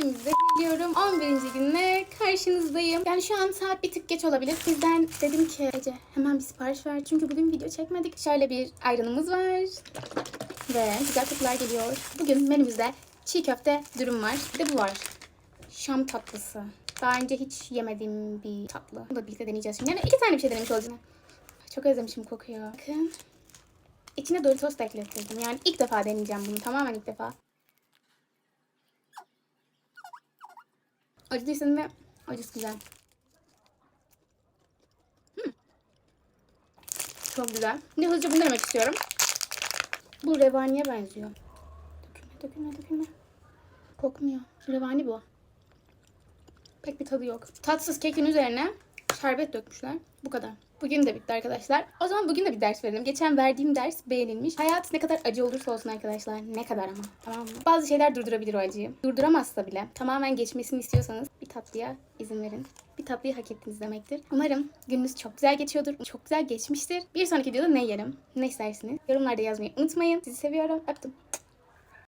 Kendimi zehirliyorum. 11. günle karşınızdayım. Yani şu an saat bir tık geç olabilir. Bizden dedim ki Ece hemen bir sipariş ver. Çünkü bugün video çekmedik. Şöyle bir ayranımız var. Ve güzel kokular geliyor. Bugün menümüzde çiğ köfte dürüm var. Bir de bu var. Şam tatlısı. Daha önce hiç yemediğim bir tatlı. Bunu da birlikte deneyeceğiz şimdi. Yani iki tane bir şey denemiş olacağım. Çok özlemişim kokuyor. Bakın. İçine Doritos da eklettirdim. Yani ilk defa deneyeceğim bunu. Tamamen ilk defa. Acı değilsin ve acısı güzel. Hmm. Çok güzel. Şimdi hızlıca bunu denemek istiyorum. Bu revaniye benziyor. Dökülme, dökülme, dökülme. Kokmuyor. Revani bu. Pek bir tadı yok. Tatsız kekin üzerine şerbet dökmüşler. Bu kadar. Bugün de bitti arkadaşlar. O zaman bugün de bir ders verelim. Geçen verdiğim ders beğenilmiş. Hayat ne kadar acı olursa olsun arkadaşlar. Ne kadar ama. Tamam mı? Bazı şeyler durdurabilir o acıyı. Durduramazsa bile. Tamamen geçmesini istiyorsanız bir tatlıya izin verin. Bir tatlıyı hak ettiniz demektir. Umarım gününüz çok güzel geçiyordur. Çok güzel geçmiştir. Bir sonraki videoda ne yerim? Ne istersiniz? Yorumlarda yazmayı unutmayın. Sizi seviyorum. Öptüm.